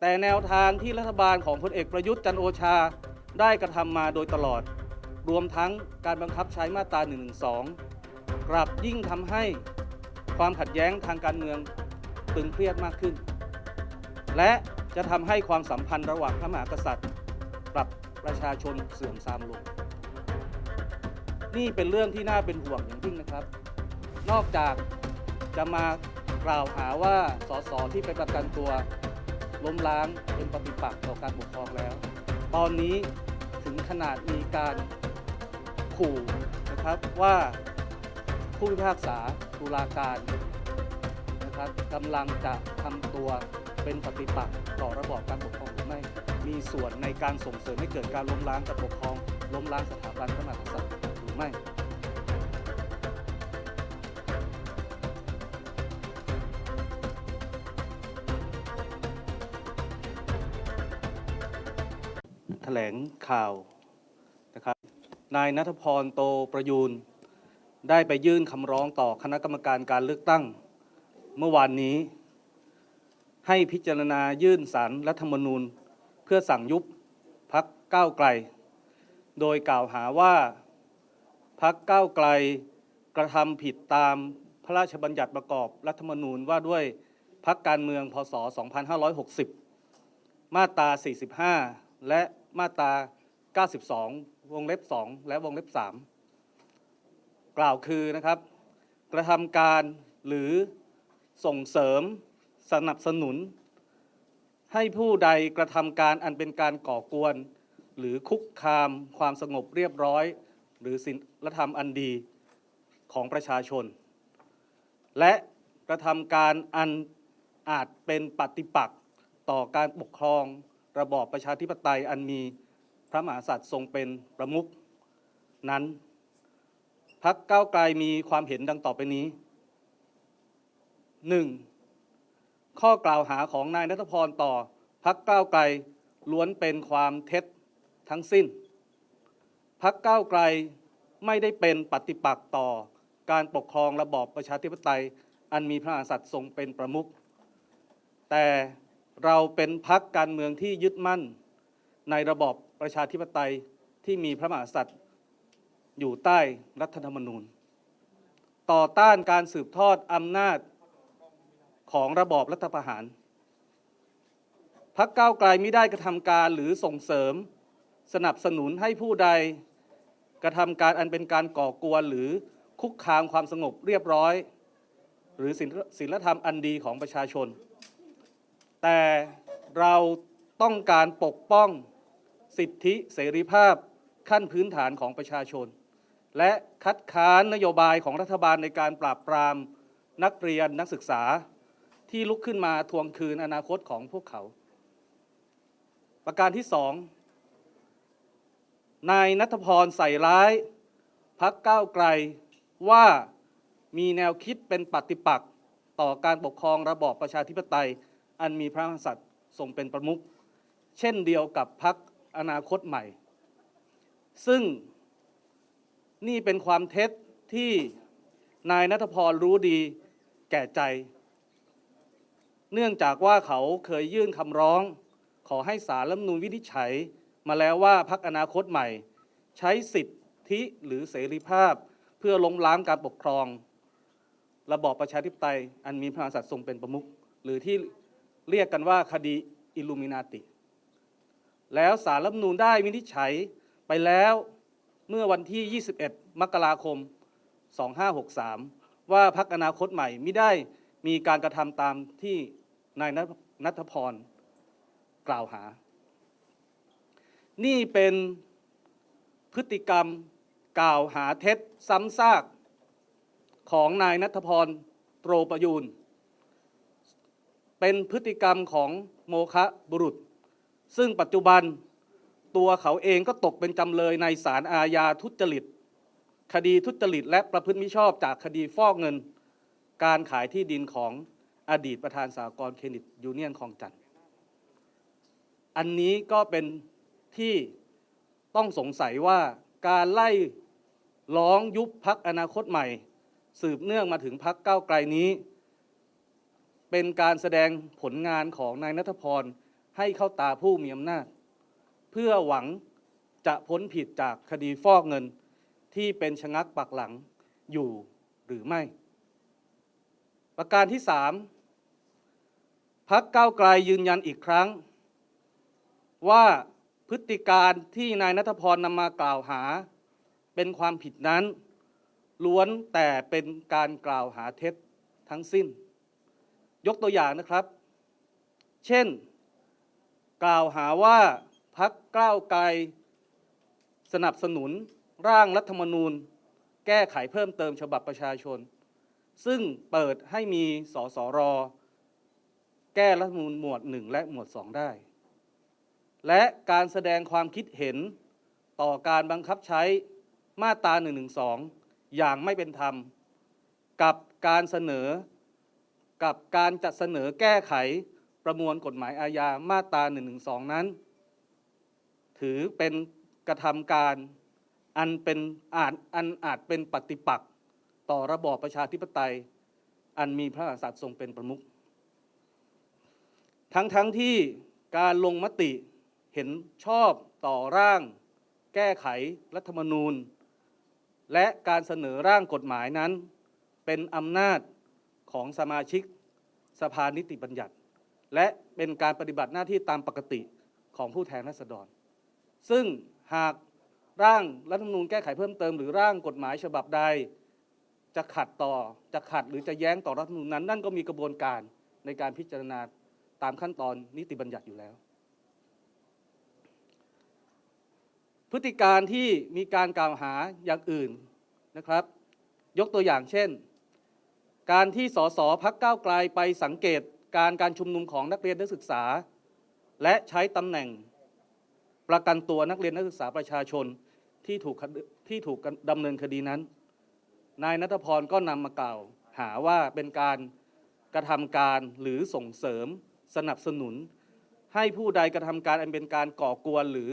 แต่แนวทางที่รัฐบาลของพลเอกประยุทธ์จันโอชาได้กระทำมาโดยตลอด รวมทั้งการบังคับใช้มาตรา112 กลับยิ่งทำให้ความขัดแย้งทางการเมืองตึงเครียดมากขึ้น และจะทำให้ความสัมพันธ์ระหว่างพระมหากษัตริย์กับประชาชนเสื่อมทรามลง นี่เป็นเรื่องที่น่าเป็นห่วงอย่างยิ่งนะครับ นอกจากจะมากล่าวหาว่าสสที่ไปประกันตัว ล้มล้างเป็นปฏิปักษ์ต่อการปกครองแล้ว ตอนนี้ถึงขนาดมีการขู่นะครับว่าผู้พิพากษาตุลาการนะครับกำลังจะทำตัวเป็นปฏิปักษ์ต่อระบอบการปกครองหรือไม่ มีส่วนในการส่งเสริมให้เกิดการล้มล้างการปกครอง ล้มล้างสถาบันพระมหากษัตริย์หรือไม่ ลงข่าวนะครับนายนัทพรโตประยูนได้ไปยื่นคำร้องต่อคณะกรรมการการเลือกตั้ง เมื่อวานนี้ ให้พิจารณายื่นสารรัฐธรรมนูญ เพื่อสั่งยุบพักก้าวไกล โดยกล่าวหาว่าพักก้าวไกลกระทำผิดตามพระราชบัญญัติประกอบรัฐธรรมนูญว่าด้วยพักการเมืองพศ 2560 มาตรา 45 และมาตรา 92 วงเล็บ 2 และวงเล็บ 3 กล่าวคือนะครับ กระทำการหรือส่งเสริมสนับสนุน ให้ผู้ใดกระทำการอันเป็นการก่อกวน หรือคุกคามความสงบเรียบร้อย หรือศีลธรรมอันดีของประชาชน และกระทำการอันอาจเป็นปฏิปักษ์ต่อการปกครอง ระบอบประชาธิปไตยอันมีพระมหากษัตริย์ทรงเป็นประมุขนั้นพักเก้าวไกลมีความเห็นดังต่อไปนี้ 1. ข้อกล่าวหาของนายนัทพรต่อพักก้าวไกลล้วนเป็นความเท็จทั้งสิ้น พักก้าวไกลไม่ได้เป็นปฏิปักษ์ต่อการปกครองระบอบประชาธิปไตย อันมีพระมหากษัตริย์ทรงเป็นประมุขแต่ เราเป็นพักการเมืองที่ยึดมั่นในระบอบประชาธิปไตยที่มีพระมหากษัตริย์อยู่ใต้รัฐธรรมนูญ ต่อต้านการสืบทอดอำนาจของระบอบรัฐประหาร พักก้าวไกลไม่ได้กระทำการหรือส่งเสริม สนับสนุนให้ผู้ใดกระทำการอันเป็นการก่อกวนหรือคุกคามความสงบเรียบร้อย หรือศีลศีลธรรมอันดีของประชาชน แต่เราต้องการปกป้องสิทธิเสรีภาพขั้นพื้นฐานของประชาชน และคัดค้านนโยบายของรัฐบาลในการปราบปรามนักเรียนนักศึกษาที่ลุกขึ้นมาทวงคืนอนาคตของพวกเขา ประการที่สองนายนัทพรใส่ร้ายพักก้าวไกลว่ามีแนวคิดเป็นปฏิปักษ์ต่อการปกครองระบอบประชาธิปไตย อันมีพระมหากษัตริย์ทรงเป็นประมุขเช่นเดียวกับพักอนาคตใหม่ ซึ่งนี่เป็นความเท็จที่นายนัทพรรู้ดีแก่ใจ เนื่องจากว่าเขาเคยยื่นคำร้อง ขอให้สารรัฐมนูญวินิจฉัย มาแล้วว่าพักอนาคตใหม่ ใช้สิทธิหรือเสรีภาพ เพื่อล้มล้างการปกครอง ระบอบประชาธิปไตยอันมีพระมหากษัตริย์ทรงเป็นประมุขหรือที่ เรียกกันว่าคดีอิลูมินาติ แล้วสารรัฐนูญได้วินิจฉัยไปแล้วเมื่อวันที่ 21 มกราคม 2563 ว่าพักอนาคตใหม่ไม่ได้มีการกระทำตามที่นายนัทพรกล่าวหา นี่เป็นพฤติกรรมกล่าวหาเท็จซ้ำซากของนายนัทพรโตรประยูน เป็นพฤติกรรมของโมคะบุรุษ ซึ่งปัจจุบันตัวเขาเองก็ตกเป็นจำเลยในศาลอาญาทุจริต คดีทุจริต และประพฤติมิชอบจากคดีฟอกเงิน การขายที่ดินของอดีตประธานสากลเครดิตยูเนียนคลองจันทน์อันนี้ก็เป็นที่ต้องสงสัยว่าการไล่ร้องยุบพักอนาคตใหม่ สืบเนื่องมาถึงพักเก้าไกลนี้ เป็นการแสดงผลงานของนายนัทพรให้เข้าตาผู้มีอำนาจ เพื่อหวังจะพ้นผิดจากคดีฟอกเงินที่เป็นชะงักปักหลังอยู่หรือไม่ ประการที่สามพักเก้าไกลยืนยันอีกครั้ง ว่าพฤติการที่นายนัทพรนำมากล่าวหา เป็นความผิดนั้น ล้วนแต่เป็นการกล่าวหาเท็จทั้งสิ้น ยกตัวอย่างนะครับ เช่น กล่าวหาว่าพักก้าวไกล สนับสนุนร่างรัฐธรรมนูญ แก้ไขเพิ่มเติมฉบับประชาชน ซึ่งเปิดให้มีสสร แก้รัฐธรรมนูญหมวด 1 และหมวด 2 ได้ และการแสดงความคิดเห็นต่อการบังคับใช้มาตรา112 อย่างไม่เป็นธรรม กับการเสนอ กับการจัดเสนอแก้ไขประมวลกฎหมายอาญามาตรา 112 นั้น ถือเป็นกระทำการอันเป็นอาจอันอาจเป็นปฏิปักษ์ต่อระบอบประชาธิปไตย อันมีพระมหากษัตริย์ทรงเป็นประมุขทั้งทั้งที่การลงมติเห็นชอบต่อร่าง แก้ไขรัฐธรรมนูญ และการเสนอร่างกฎหมายนั้น เป็นอำนาจ ของสมาชิกสภานิติบัญญัติ และเป็นการปฏิบัติหน้าที่ตามปกติของผู้แทนราษฎร ซึ่งหากร่างรัฐธรรมนูญแก้ไขเพิ่มเติมหรือร่างกฎหมายฉบับใด จะขัดต่อจะขัดหรือจะแย้งต่อรัฐธรรมนูญนั้น นั่นก็มีกระบวนการในการพิจารณาตามขั้นตอนนิติบัญญัติอยู่แล้ว พฤติการที่มีการกล่าวหาอย่างอื่นนะครับ ยกตัวอย่างเช่น การที่สสพักก้าวไกลไปสังเกตการการชุมนุมของนักเรียนนักศึกษา และใช้ตำแหน่งประกันตัวนักเรียนนักศึกษาประชาชนที่ถูกที่ถูกดำเนินคดีนั้น นายนัทพรก็นำมากล่าว หาว่าเป็นการกระทำการหรือส่งเสริมสนับสนุน ให้ผู้ใดกระทำการอันเป็นการก่อกวนหรือ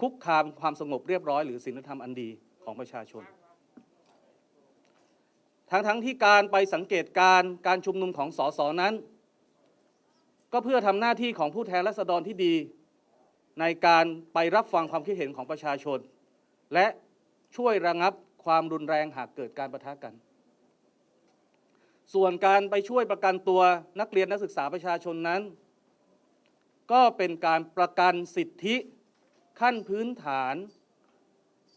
คุกคามความสงบเรียบร้อย หรือศีลธรรมอันดีของประชาชน ทั้งทั้งที่การไปสังเกตการการชุมนุมของสสนั้น ก็เพื่อทำหน้าที่ของผู้แทนราษฎรที่ดี ในการไปรับฟังความคิดเห็นของประชาชน และช่วยระงับความรุนแรงหากเกิดการประทะกัน ส่วนการไปช่วยประกันตัวนักเรียนนักศึกษาประชาชนนั้น ก็เป็นการประกันสิทธิขั้นพื้นฐาน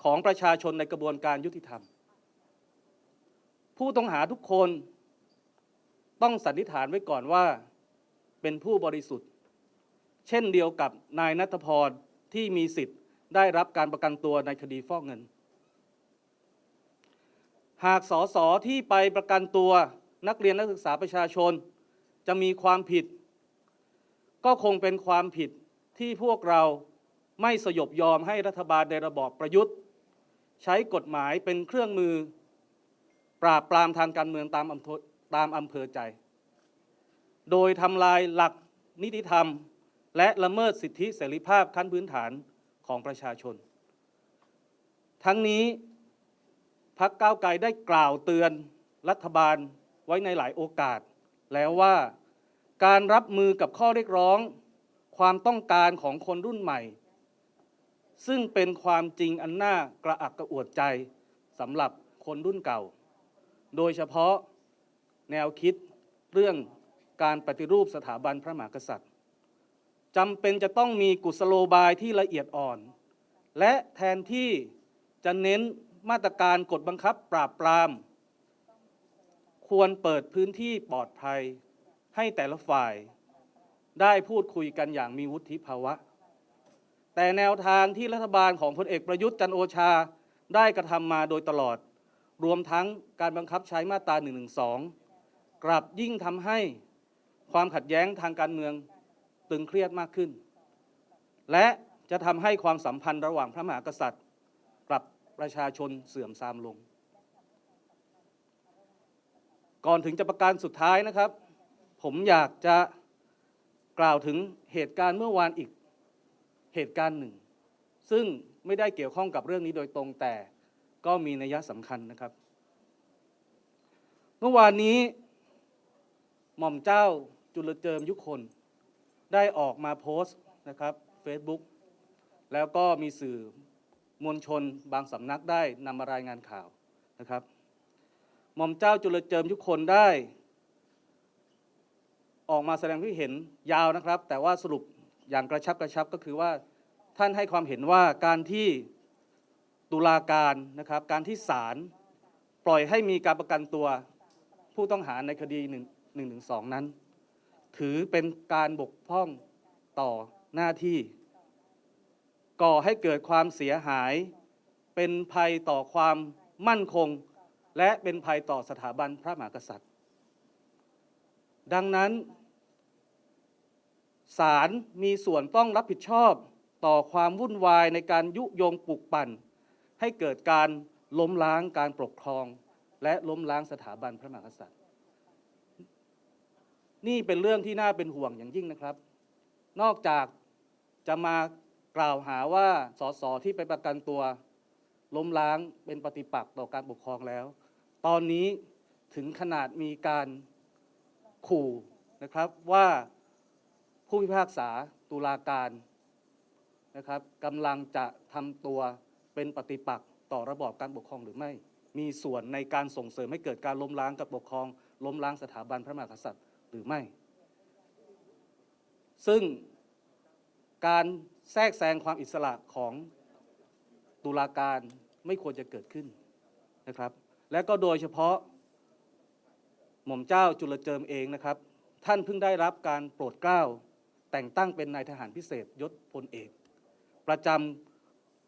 ของประชาชนในกระบวนการยุติธรรม ผู้ต้องหาทุกคนต้องสันนิษฐานไว้ก่อนว่าเป็นผู้บริสุทธิ์ เช่นเดียวกับนายนัทพรที่มีสิทธิ์ได้รับการประกันตัวในคดีฟอกเงิน หากสสที่ไปประกันตัวนักเรียนนักศึกษาประชาชน จะมีความผิด ก็คงเป็นความผิดที่พวกเราไม่สยบยอมให้รัฐบาลในระบอบประยุทธ์ ใช้กฎหมายเป็นเครื่องมือ ปราบปรามทางการเมืองตามอำเภอตามอำเภอใจ โดยทำลายหลักนิติธรรม และละเมิดสิทธิเสรีภาพขั้นพื้นฐานของประชาชน ทั้งนี้พักก้าวไกลได้กล่าวเตือนรัฐบาลไว้ในหลายโอกาส แล้วว่าการรับมือกับข้อเรียกร้อง ความต้องการของคนรุ่นใหม่ ซึ่งเป็นความจริงอันน่ากระอักกระอ่วนใจสำหรับคนรุ่นเก่า โดยเฉพาะแนวคิดเรื่องการปฏิรูปสถาบันพระมหากษัตริย์จำเป็นจะต้องมีกุศโลบายที่ละเอียดอ่อน และแทนที่จะเน้นมาตรการกฎบังคับปราบปราม ควรเปิดพื้นที่ปลอดภัยให้แต่ละฝ่ายได้พูดคุยกันอย่างมีวุฒิภาวะ แต่แนวทางที่รัฐบาลของพลเอกประยุทธ์จันโอชาได้กระทำมาโดยตลอด รวมทั้งการบังคับใช้มาตรา1นึกลับยิ่งทำให้ความขัดแย้งทางการเมืองตึงเครียดมากขึ้น และจะทำให้ความสัมพันธ์ระหว่างพระมหากษัตริย์กับประชาชนเสื่อมทรามลง ก่อนถึงจะประการสุดท้ายนะครับ ผมอยากจะกล่าวถึงเหตุการณ์เมื่อวานอีกเหตุการณ์หนึ่ง ซึ่งไม่ได้เกี่ยวข้องกับเรื่องนี้โดยตรงแต่ ก็มีนัยสำคัญนะครับ เมื่อวานนี้หม่อมเจ้าจุลเจิมยุคนได้ออกมาโพสต์นะครับ Facebook แล้วก็มีสื่อมวลชนบางสำนักได้นำมารายงานข่าวนะครับ หม่อมเจ้าจุลเจิมทุคนได้ ออกมาแสดงความคิดเห็นยาวนะครับ แต่ว่าสรุปอย่างกระชับกระชับก็คือว่าท่านให้ความเห็นว่าการที่ ตุลาการนะครับการที่ศาลปล่อยให้มีการประกันตัวผู้ต้องหาในคดี1 1 1 2 นั้น ถือเป็นการบกพร่องต่อหน้าที่ ก่อให้เกิดความเสียหาย เป็นภัยต่อความมั่นคง และเป็นภัยต่อสถาบันพระมหากษัตริย์ ดังนั้นศาลมีส่วนต้องรับผิดชอบต่อความวุ่นวายในการยุยงปลุกปั่น ให้เกิดการล้มล้างการปกครอง และล้มล้างสถาบันพระมหากษัตริย์ นี่เป็นเรื่องที่น่าเป็นห่วงอย่างยิ่งนะครับ นอกจากจะมากล่าวหาว่าสสที่ไปประกันตัว ล้มล้างเป็นปฏิปักษ์ต่อการปกครองแล้ว ตอนนี้ถึงขนาดมีการขู่นะครับว่าผู้พิพากษาตุลาการนะครับกำลังจะทำตัว เป็นปฏิปักษ์ต่อระบอบการปกครองหรือไม่ มีส่วนในการส่งเสริมให้เกิดการล้มล้างการปกครอง ล้มล้างสถาบันพระมหากษัตริย์หรือไม่ ซึ่งการแทรกแซงความอิสระของตุลาการไม่ควรจะเกิดขึ้นนะครับ และก็โดยเฉพาะหม่อมเจ้าจุลเจิมเองนะครับ ท่านเพิ่งได้รับการโปรดเกล้าแต่งตั้งเป็นนายทหารพิเศษยศพลเอก ประจำ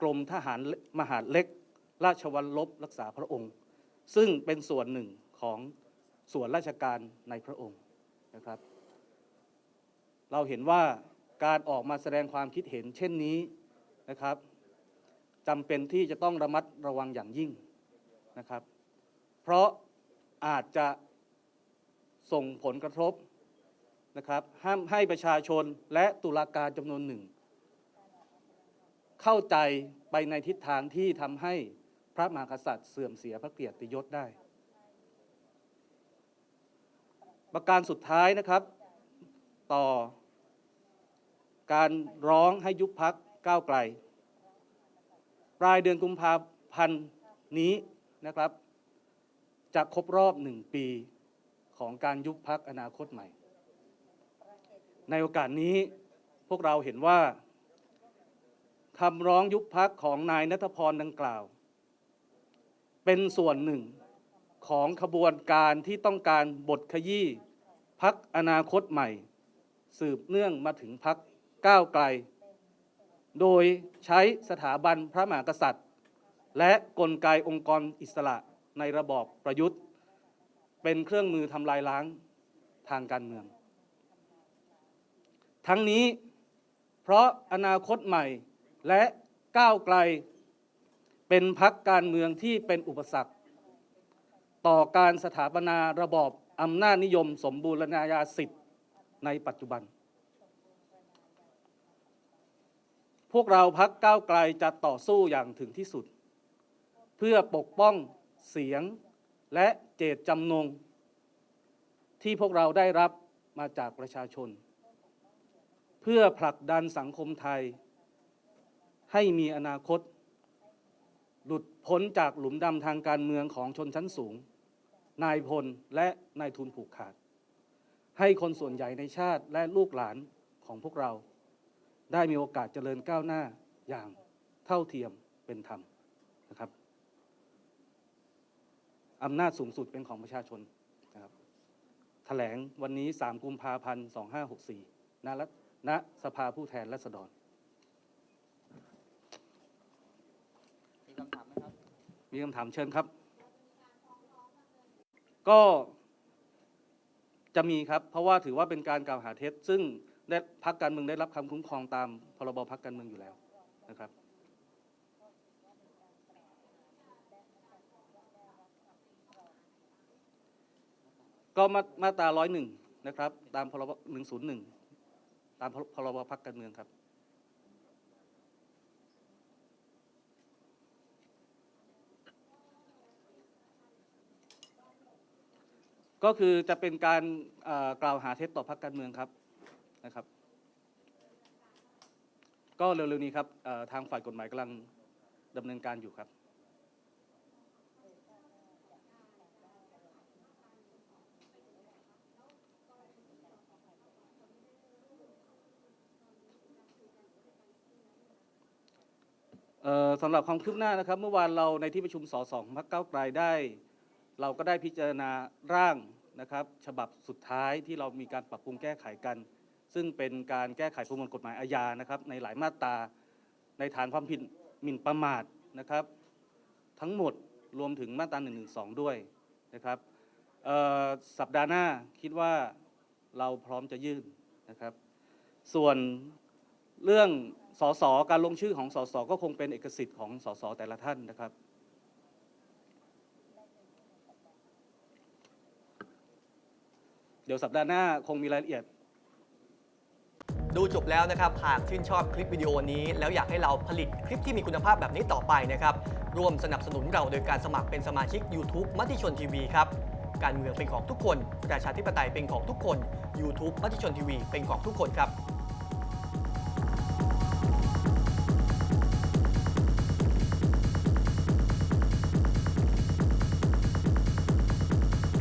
กรมทหารมหาดเล็ก ราชวัลลบรักษาพระองค์ ซึ่งเป็นส่วนหนึ่งของส่วนราชการในพระองค์นะครับ เราเห็นว่าการออกมาแสดงความคิดเห็นเช่นนี้นะครับจำเป็นที่จะต้องระมัดระวังอย่างยิ่งนะครับ เพราะอาจจะส่งผลกระทบนะครับห้ามให้ประชาชนและตุลาการจำนวนหนึ่ง เข้าใจไปในทิศทางที่ทำให้พระมหากษัตริย์เสื่อมเสียพระเกียรติยศได้ ประการสุดท้ายนะครับ ต่อ การร้องให้ยุบพักก้าวไกล ปลายเดือนกุมภาพันธ์นี้นะครับ จะครบรอบหนึ่งปีของการยุบพักอนาคตใหม่ ในโอกาสนี้พวกเราเห็นว่า คำร้องยุบพักของนายนัทพรดังกล่าว เป็นส่วนหนึ่งของขบวนการที่ต้องการบทขยี้พักอนาคตใหม่ สืบเนื่องมาถึงพักก้าวไกล โดยใช้สถาบันพระมหากษัตริย์ และกลไกองค์กรอิสระในระบอบประยุทธ์ เป็นเครื่องมือทำลายล้างทางการเมือง ทั้งนี้เพราะอนาคตใหม่ และก้าวไกล เป็นพักการเมืองที่เป็นอุปสรรค ต่อการสถาปนาระบอบอำนาจนิยมสมบูรณาญาสิทธิ์ในปัจจุบัน พวกเราพักก้าวไกลจะต่อสู้อย่างถึงที่สุด เพื่อปกป้องเสียงและเจตจำนง ที่พวกเราได้รับมาจากประชาชน เพื่อผลักดันสังคมไทย ให้มีอนาคต หลุดพ้นจากหลุมดำทางการเมืองของชนชั้นสูง นายพลและนายทุนผูกขาด ให้คนส่วนใหญ่ในชาติและลูกหลานของพวกเรา ได้มีโอกาสเจริญก้าวหน้าอย่างเท่าเทียมเป็นธรรมนะครับอำนาจสูงสุดเป็นของประชาชนนะครับแถลงวันนี้ 3 กุมภาพันธ์ 2564ณณสภาผู้แทนราษฎร มีคำถามไหมครับ มีคำถามเชิญครับ ก็จะมีครับ เพราะว่าถือว่าเป็นการกล่าวหาเท็จ ซึ่งได้พักการเมืองได้รับคำคุ้มครองตามพรบพักการเมืองอยู่แล้วนะครับก็มามาตราร้อยหนึ่งนะครับ ตามพรบหนึ่งศูนย์หนึ่งตามพรบพักการเมืองครับ ก็คือจะเป็นการกล่าวหาเท็จต่อพรรคการเมืองครับนะครับ ก็เร็วๆนี้ครับทางฝ่ายกฎหมายกำลังดำเนินการอยู่ครับ สำหรับความคืบหน้านะครับ เมื่อวานเราในที่ประชุมสสองพรรคก้าไกลได้ เราก็ได้พิจารณาร่างนะครับ ฉบับสุดท้ายที่เรามีการปรับปรุงแก้ไขกัน ซึ่งเป็นการแก้ไขประมวลกฎหมายอาญานะครับ ในหลายมาตราในฐานความผิดหมิ่นประมาทนะครับ ทั้งหมดรวมถึงมาตรา1นึด้วยนะครับสัปดาห์หน้าคิดว่าเราพร้อมจะยื่นนะครับ ส่วนเรื่องสสการลงชื่อของสสก็คงเป็นเอกสิทธิ์ของสสแต่ละท่านนะครับ ดี๋ยวสัปดาห์หน้าคงมีรายละเอียด ดูจบแล้วนะครับ หากชื่นชอบคลิปวิดีโอนี้ แล้วอยากให้เราผลิตคลิปที่มีคุณภาพแบบนี้ต่อไปนะครับ ร่วมสนับสนุนเราโดยการสมัครเป็นสมาชิก YouTube มติชนทีวีครับ การเมืองเป็นของทุกคน ประชาธิปไตยเป็นของทุกคน YouTube มติชนทีวีเป็นของทุกคนครับ